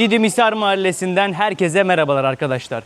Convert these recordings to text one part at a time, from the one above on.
Didim Hisar Mahallesi'nden herkese merhabalar arkadaşlar.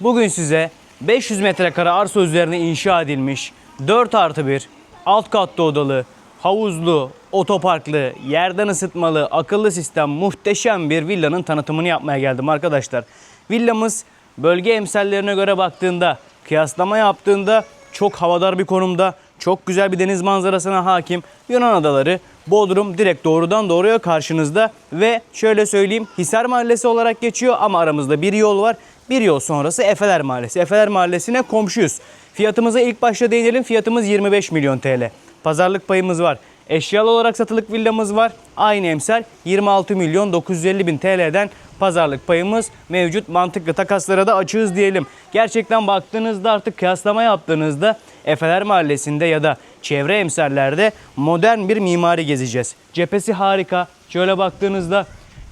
Bugün size 500 metrekare arsa üzerine inşa edilmiş 4 artı 1 alt katlı odalı, havuzlu, otoparklı, yerden ısıtmalı, akıllı sistem muhteşem bir villanın tanıtımını yapmaya geldim arkadaşlar. Villamız bölge emsallerine göre baktığında, kıyaslama yaptığında çok havadar bir konumda, çok güzel bir deniz manzarasına hakim. Yunan adaları, Bodrum direkt doğrudan doğruya karşınızda ve şöyle söyleyeyim Hisar Mahallesi olarak geçiyor ama aramızda bir yol var. Bir yol sonrası Efeler Mahallesi. Efeler Mahallesi'ne komşuyuz. Fiyatımıza ilk başta değinelim. Fiyatımız 25 milyon TL. Pazarlık payımız var. Eşyalı olarak satılık villamız var. Aynı emsal 26 milyon 950 bin TL'den pazarlık payımız mevcut. Mantıklı takaslara da açığız diyelim. Gerçekten baktığınızda artık kıyaslama yaptığınızda Efeler Mahallesi'nde ya da çevre emsallerde modern bir mimari gezeceğiz. Cephesi harika. Şöyle baktığınızda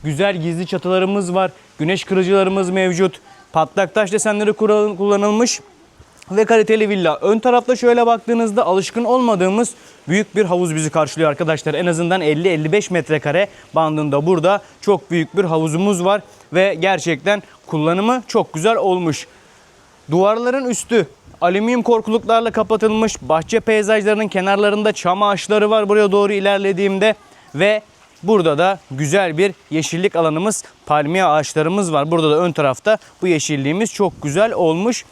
güzel gizli çatılarımız var. Güneş kırıcılarımız mevcut. Patlak taş desenleri kullan- kullanılmış ve kaliteli villa. Ön tarafta şöyle baktığınızda alışkın olmadığımız büyük bir havuz bizi karşılıyor arkadaşlar. En azından 50-55 metrekare bandında burada çok büyük bir havuzumuz var ve gerçekten kullanımı çok güzel olmuş. Duvarların üstü alüminyum korkuluklarla kapatılmış. Bahçe peyzajlarının kenarlarında çam ağaçları var buraya doğru ilerlediğimde ve burada da güzel bir yeşillik alanımız, palmiye ağaçlarımız var. Burada da ön tarafta bu yeşilliğimiz çok güzel olmuş.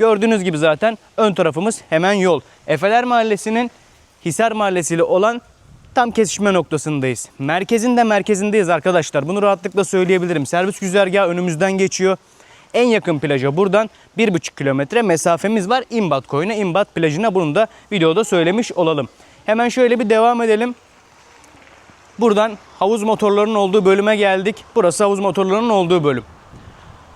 Gördüğünüz gibi zaten ön tarafımız hemen yol. Efeler Mahallesi'nin Hisar Mahallesi ile olan tam kesişme noktasındayız. Merkezin de merkezindeyiz arkadaşlar. Bunu rahatlıkla söyleyebilirim. Servis güzergahı önümüzden geçiyor. En yakın plaja buradan 1,5 kilometre mesafemiz var. İmbat koyuna, İmbat plajına bunu da videoda söylemiş olalım. Hemen şöyle bir devam edelim. Buradan havuz motorlarının olduğu bölüme geldik. Burası havuz motorlarının olduğu bölüm.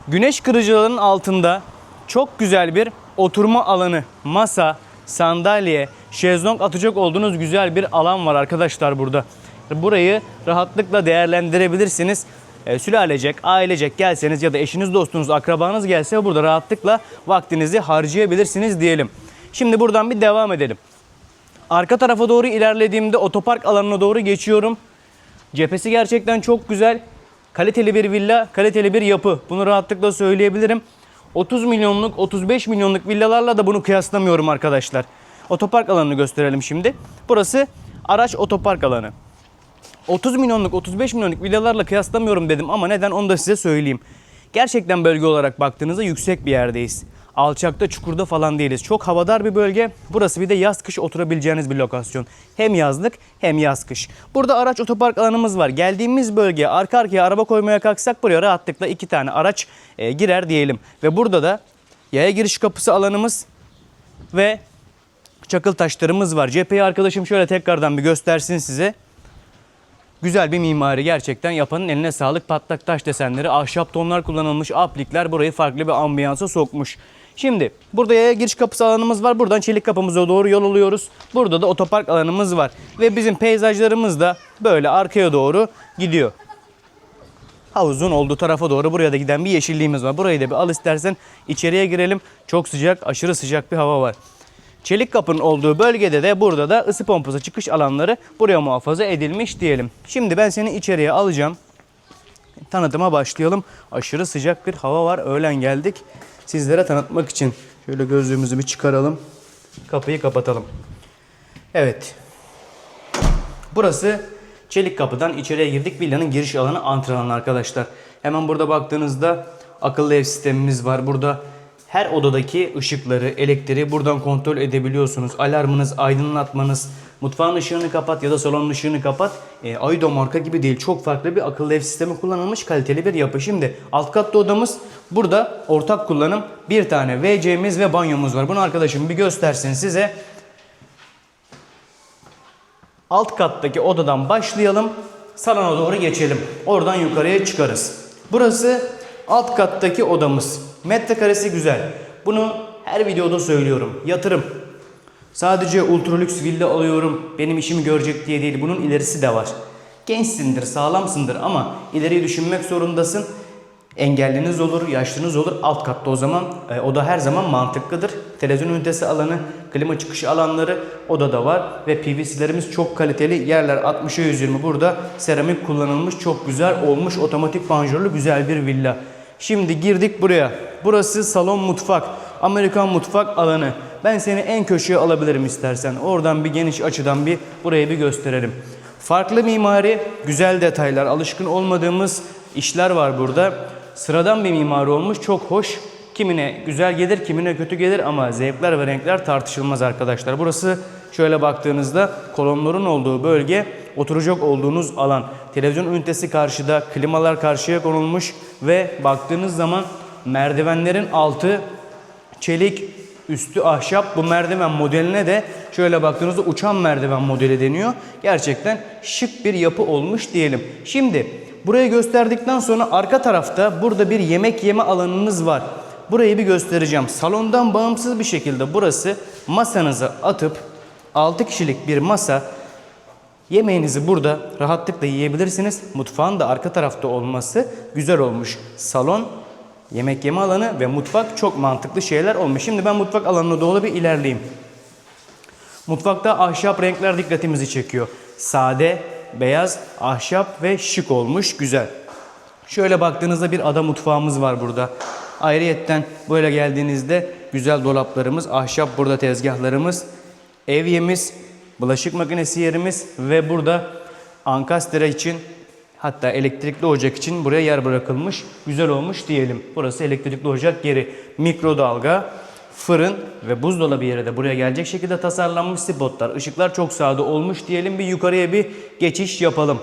Güneş kırıcılarının altında çok güzel bir oturma alanı, masa, sandalye, şezlong atacak olduğunuz güzel bir alan var arkadaşlar burada. Burayı rahatlıkla değerlendirebilirsiniz. E, sülalecek, ailecek gelseniz ya da eşiniz, dostunuz, akrabanız gelse burada rahatlıkla vaktinizi harcayabilirsiniz diyelim. Şimdi buradan bir devam edelim. Arka tarafa doğru ilerlediğimde otopark alanına doğru geçiyorum. Cephesi gerçekten çok güzel. Kaliteli bir villa, kaliteli bir yapı. Bunu rahatlıkla söyleyebilirim. 30 milyonluk, 35 milyonluk villalarla da bunu kıyaslamıyorum arkadaşlar. Otopark alanını gösterelim şimdi. Burası araç otopark alanı. 30 milyonluk, 35 milyonluk villalarla kıyaslamıyorum dedim ama neden onu da size söyleyeyim. Gerçekten bölge olarak baktığınızda yüksek bir yerdeyiz. Alçakta, çukurda falan değiliz. Çok havadar bir bölge. Burası bir de yaz kış oturabileceğiniz bir lokasyon. Hem yazlık hem yaz kış. Burada araç otopark alanımız var. Geldiğimiz bölgeye arka arkaya araba koymaya kalksak buraya rahatlıkla iki tane araç e, girer diyelim. Ve burada da yaya giriş kapısı alanımız ve çakıl taşlarımız var. Cepheyi arkadaşım şöyle tekrardan bir göstersin size. Güzel bir mimari gerçekten yapanın eline sağlık. Patlak taş desenleri, ahşap tonlar kullanılmış aplikler burayı farklı bir ambiyansa sokmuş. Şimdi burada yaya giriş kapısı alanımız var. Buradan çelik kapımıza doğru yol alıyoruz. Burada da otopark alanımız var. Ve bizim peyzajlarımız da böyle arkaya doğru gidiyor. Havuzun olduğu tarafa doğru buraya da giden bir yeşilliğimiz var. Burayı da bir al istersen içeriye girelim. Çok sıcak, aşırı sıcak bir hava var. Çelik kapının olduğu bölgede de burada da ısı pompası çıkış alanları buraya muhafaza edilmiş diyelim. Şimdi ben seni içeriye alacağım. Tanıtıma başlayalım. Aşırı sıcak bir hava var. Öğlen geldik. Sizlere tanıtmak için şöyle gözlüğümüzü bir çıkaralım. Kapıyı kapatalım. Evet. Burası çelik kapıdan içeriye girdik. Villanın giriş alanı antrenman arkadaşlar. Hemen burada baktığınızda akıllı ev sistemimiz var. Burada her odadaki ışıkları, elektriği buradan kontrol edebiliyorsunuz. Alarmınız, aydınlatmanız, mutfağın ışığını kapat ya da salonun ışığını kapat. E, Aido marka gibi değil. Çok farklı bir akıllı ev sistemi kullanılmış kaliteli bir yapı. Şimdi alt katta odamız burada ortak kullanım. Bir tane WC'miz ve banyomuz var. Bunu arkadaşım bir göstersin size. Alt kattaki odadan başlayalım. Salona doğru geçelim. Oradan yukarıya çıkarız. Burası alt kattaki odamız. Metrekaresi güzel. Bunu her videoda söylüyorum. Yatırım. Sadece ultra lüks villa alıyorum. Benim işimi görecek diye değil. Bunun ilerisi de var. Gençsindir, sağlamsındır ama ileriyi düşünmek zorundasın. Engelliniz olur, yaşlınız olur. Alt katta o zaman e, o da her zaman mantıklıdır. Televizyon ünitesi alanı, klima çıkışı alanları odada var ve PVC'lerimiz çok kaliteli. Yerler 60'a 120 burada. Seramik kullanılmış, çok güzel olmuş. Otomatik panjurlu güzel bir villa. Şimdi girdik buraya. Burası salon mutfak. Amerikan mutfak alanı. Ben seni en köşeye alabilirim istersen. Oradan bir geniş açıdan bir burayı bir gösterelim. Farklı mimari, güzel detaylar, alışkın olmadığımız işler var burada. Sıradan bir mimari olmuş, çok hoş. Kimine güzel gelir, kimine kötü gelir ama zevkler ve renkler tartışılmaz arkadaşlar. Burası şöyle baktığınızda kolonların olduğu bölge, oturacak olduğunuz alan. Televizyon ünitesi karşıda, klimalar karşıya konulmuş ve baktığınız zaman merdivenlerin altı çelik, üstü ahşap. Bu merdiven modeline de şöyle baktığınızda uçan merdiven modeli deniyor. Gerçekten şık bir yapı olmuş diyelim. Şimdi burayı gösterdikten sonra arka tarafta burada bir yemek yeme alanınız var. Burayı bir göstereceğim. Salondan bağımsız bir şekilde burası masanızı atıp 6 kişilik bir masa Yemeğinizi burada rahatlıkla yiyebilirsiniz. Mutfağın da arka tarafta olması güzel olmuş. Salon, yemek yeme alanı ve mutfak çok mantıklı şeyler olmuş. Şimdi ben mutfak alanına doğru bir ilerleyeyim. Mutfakta ahşap renkler dikkatimizi çekiyor. Sade, beyaz, ahşap ve şık olmuş. Güzel. Şöyle baktığınızda bir ada mutfağımız var burada. Ayrıyetten böyle geldiğinizde güzel dolaplarımız, ahşap burada tezgahlarımız, evyemiz, bulaşık makinesi yerimiz ve burada ankastre için hatta elektrikli ocak için buraya yer bırakılmış. Güzel olmuş diyelim. Burası elektrikli ocak yeri. Mikrodalga, fırın ve buzdolabı yeri de buraya gelecek şekilde tasarlanmış spotlar. Işıklar çok sade olmuş diyelim. Bir yukarıya bir geçiş yapalım.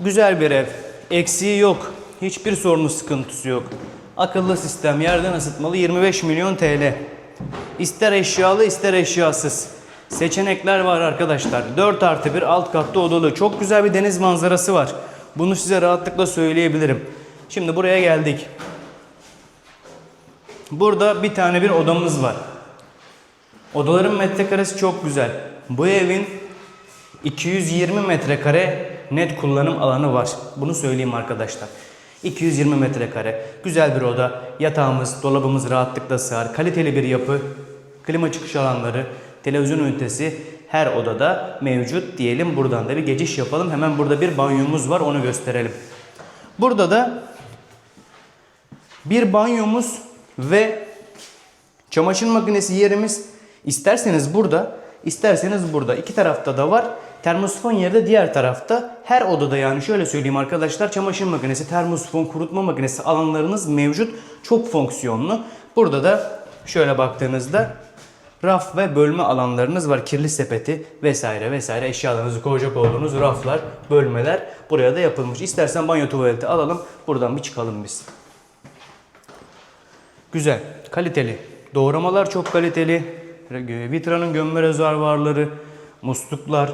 Güzel bir ev. Eksiği yok. Hiçbir sorunu sıkıntısı yok. Akıllı sistem yerden ısıtmalı 25 milyon TL. İster eşyalı ister eşyasız. Seçenekler var arkadaşlar. 4 artı 1 alt katta odalı. Çok güzel bir deniz manzarası var. Bunu size rahatlıkla söyleyebilirim. Şimdi buraya geldik. Burada bir tane bir odamız var. Odaların metrekaresi çok güzel. Bu evin 220 metrekare net kullanım alanı var. Bunu söyleyeyim arkadaşlar. 220 metrekare. Güzel bir oda. Yatağımız, dolabımız rahatlıkla sığar. Kaliteli bir yapı. Klima çıkış alanları, televizyon ünitesi her odada mevcut diyelim. Buradan da bir geçiş yapalım. Hemen burada bir banyomuz var. Onu gösterelim. Burada da bir banyomuz ve çamaşır makinesi yerimiz isterseniz burada, isterseniz burada. İki tarafta da var. Termosifon yeri de diğer tarafta. Her odada yani şöyle söyleyeyim arkadaşlar çamaşır makinesi, termosifon, kurutma makinesi alanlarınız mevcut. Çok fonksiyonlu. Burada da şöyle baktığınızda raf ve bölme alanlarınız var. Kirli sepeti vesaire vesaire eşyalarınızı koyacak olduğunuz raflar, bölmeler buraya da yapılmış. İstersen banyo tuvaleti alalım. Buradan bir çıkalım biz. Güzel, kaliteli. Doğramalar çok kaliteli. Vitra'nın gömme rezervuarları, musluklar,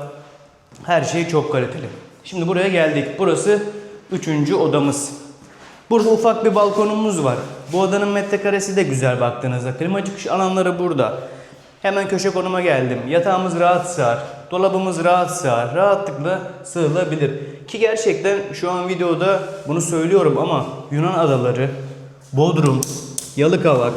her şey çok kaliteli. Şimdi buraya geldik. Burası üçüncü odamız. Burada ufak bir balkonumuz var. Bu odanın metrekaresi de güzel baktığınızda. Klima çıkış alanları burada. Hemen köşe konuma geldim. Yatağımız rahat sığar. Dolabımız rahat sığar. Rahatlıkla sığılabilir. Ki gerçekten şu an videoda bunu söylüyorum ama Yunan adaları, Bodrum, Yalıkavak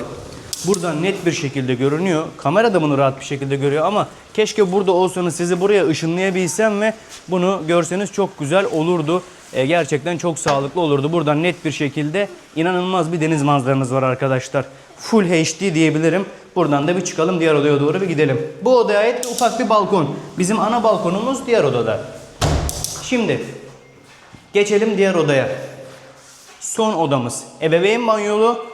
buradan net bir şekilde görünüyor. Kamera da bunu rahat bir şekilde görüyor ama keşke burada olsanız sizi buraya ışınlayabilsem ve bunu görseniz çok güzel olurdu. E, gerçekten çok sağlıklı olurdu. Buradan net bir şekilde inanılmaz bir deniz manzaranız var arkadaşlar. Full HD diyebilirim. Buradan da bir çıkalım diğer odaya doğru bir gidelim. Bu odaya ait ufak bir balkon. Bizim ana balkonumuz diğer odada. Şimdi geçelim diğer odaya. Son odamız. Ebeveyn banyolu,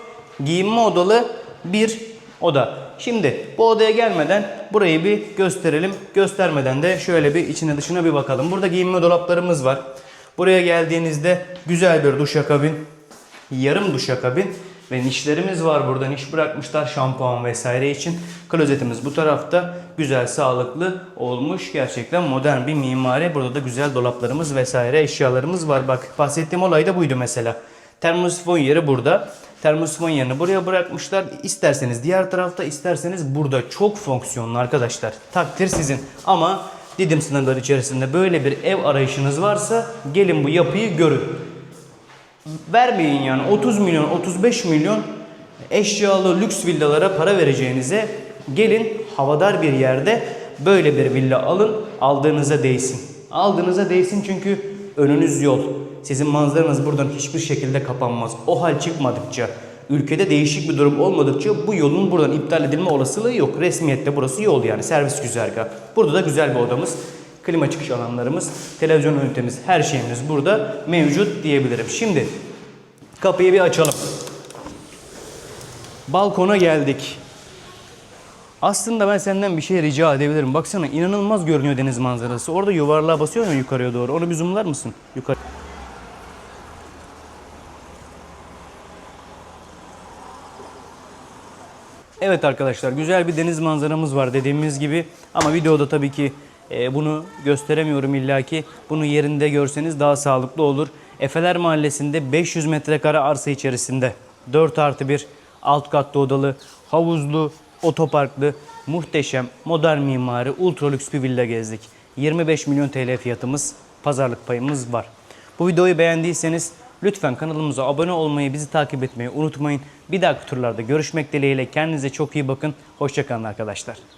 giyinme odalı bir oda. Şimdi bu odaya gelmeden burayı bir gösterelim. Göstermeden de şöyle bir içine dışına bir bakalım. Burada giyinme dolaplarımız var. Buraya geldiğinizde güzel bir duşakabin, yarım duşakabin ve nişlerimiz var burada. Niş bırakmışlar şampuan vesaire için. Klozetimiz bu tarafta. Güzel, sağlıklı olmuş. Gerçekten modern bir mimari. Burada da güzel dolaplarımız vesaire eşyalarımız var. Bak bahsettiğim olay da buydu mesela. Termosifon yeri burada. Termosifon yerini buraya bırakmışlar. İsterseniz diğer tarafta, isterseniz burada. Çok fonksiyonlu arkadaşlar. Takdir sizin. Ama Didim sınırları içerisinde böyle bir ev arayışınız varsa gelin bu yapıyı görün. Vermeyin yani 30 milyon, 35 milyon eşyalı lüks villalara para vereceğinize gelin havadar bir yerde böyle bir villa alın aldığınıza değsin. Aldığınıza değsin çünkü önünüz yol. Sizin manzaranız buradan hiçbir şekilde kapanmaz. O hal çıkmadıkça, ülkede değişik bir durum olmadıkça bu yolun buradan iptal edilme olasılığı yok. Resmiyette burası yol yani servis güzergah. Burada da güzel bir odamız. Klima çıkış alanlarımız, televizyon ünitemiz, her şeyimiz burada mevcut diyebilirim. Şimdi kapıyı bir açalım. Balkona geldik. Aslında ben senden bir şey rica edebilirim. Baksana inanılmaz görünüyor deniz manzarası. Orada yuvarlığa basıyor mu yukarıya doğru? Onu bir zoomlar mısın? Yukarı. Evet arkadaşlar güzel bir deniz manzaramız var dediğimiz gibi ama videoda tabii ki e, bunu gösteremiyorum illaki. Bunu yerinde görseniz daha sağlıklı olur. Efeler Mahallesi'nde 500 metrekare arsa içerisinde 4 artı 1 alt katlı odalı, havuzlu, otoparklı, muhteşem, modern mimari, ultra lüks bir villa gezdik. 25 milyon TL fiyatımız, pazarlık payımız var. Bu videoyu beğendiyseniz lütfen kanalımıza abone olmayı, bizi takip etmeyi unutmayın. Bir dahaki turlarda görüşmek dileğiyle kendinize çok iyi bakın. Hoşçakalın arkadaşlar.